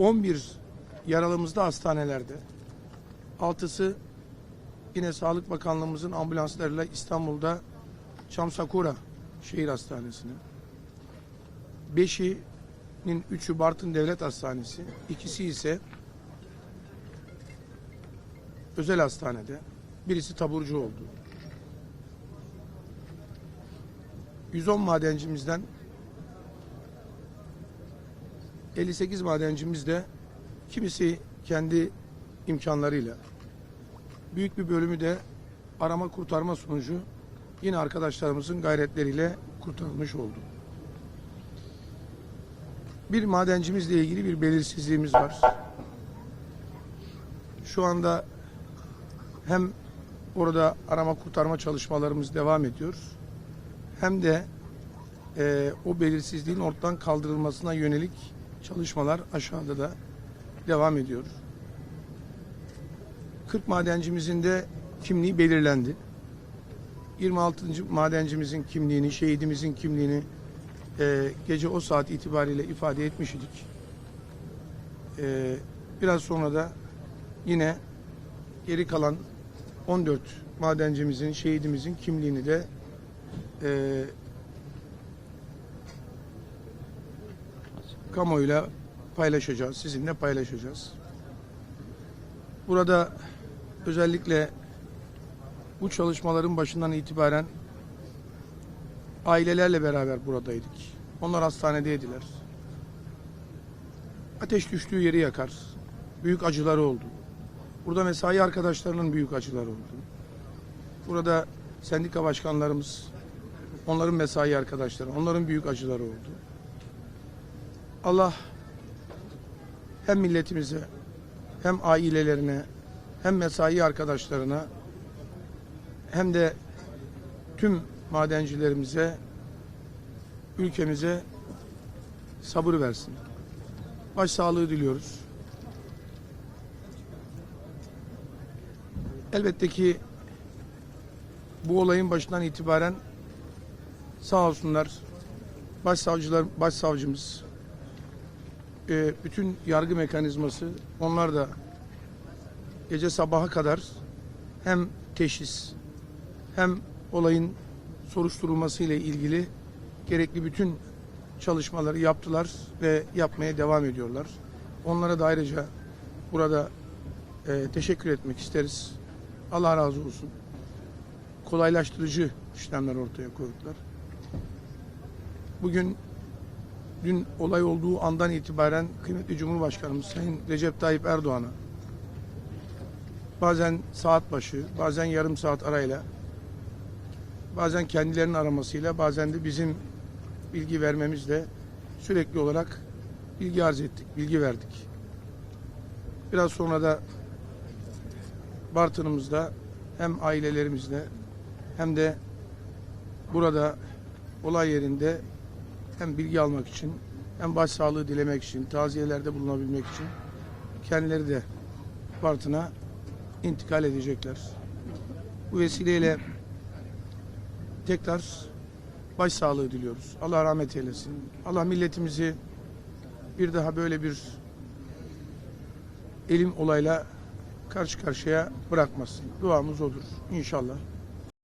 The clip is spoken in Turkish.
11 yaralımız da hastanelerde. Altısı yine Sağlık Bakanlığımızın ambulanslarıyla İstanbul'da Çamsakura Şehir Hastanesi'ne. Beşi'nin üçü Bartın Devlet Hastanesi. ikisi ise özel hastanede. Birisi taburcu oldu. 110 madencimizden 58 madencimiz de kimisi kendi imkanlarıyla büyük bir bölümü de arama kurtarma sonucu yine arkadaşlarımızın gayretleriyle kurtarılmış oldu. Bir madencimizle ilgili bir belirsizliğimiz var. Şu anda hem orada arama kurtarma çalışmalarımız devam ediyor. Hem de e, o belirsizliğin ortadan kaldırılmasına yönelik çalışmalar aşağıda da devam ediyor. 40 madencimizin de kimliği belirlendi. 26. madencimizin kimliğini, şehidimizin kimliğini e, gece o saat itibariyle ifade etmiş idik. E, biraz sonra da yine geri kalan 14 madencimizin, şehidimizin kimliğini de e, kamuoyuyla paylaşacağız, sizinle paylaşacağız. Burada özellikle bu çalışmaların başından itibaren ailelerle beraber buradaydık. Onlar hastanedeydiler. Ateş düştüğü yeri yakar. Büyük acıları oldu. Burada mesai arkadaşlarının büyük acıları oldu. Burada sendika başkanlarımız, onların mesai arkadaşları, onların büyük acıları oldu. Allah hem milletimize, hem ailelerine, hem mesai arkadaşlarına, hem de tüm madencilerimize, ülkemize sabır versin. Başsağlığı diliyoruz. Elbette ki bu olayın başından itibaren sağ olsunlar başsavcılar, başsavcımız, e, bütün yargı mekanizması onlar da gece sabaha kadar hem teşhis hem olayın soruşturulması ile ilgili gerekli bütün çalışmaları yaptılar ve yapmaya devam ediyorlar. Onlara da ayrıca burada e, teşekkür etmek isteriz. Allah razı olsun. Kolaylaştırıcı işlemler ortaya koydular. Bugün dün olay olduğu andan itibaren kıymetli Cumhurbaşkanımız Sayın Recep Tayyip Erdoğan'a bazen saat başı, bazen yarım saat arayla, bazen kendilerinin aramasıyla, bazen de bizim bilgi vermemizle sürekli olarak bilgi arz ettik, bilgi verdik. Biraz sonra da Bartın'ımızda hem ailelerimizle hem de burada olay yerinde hem bilgi almak için hem başsağlığı dilemek için, taziyelerde bulunabilmek için kendileri de Bartın'a intikal edecekler. Bu vesileyle tekrar başsağlığı diliyoruz. Allah rahmet eylesin. Allah milletimizi bir daha böyle bir elim olayla karşı karşıya bırakmasın. Duamız odur inşallah.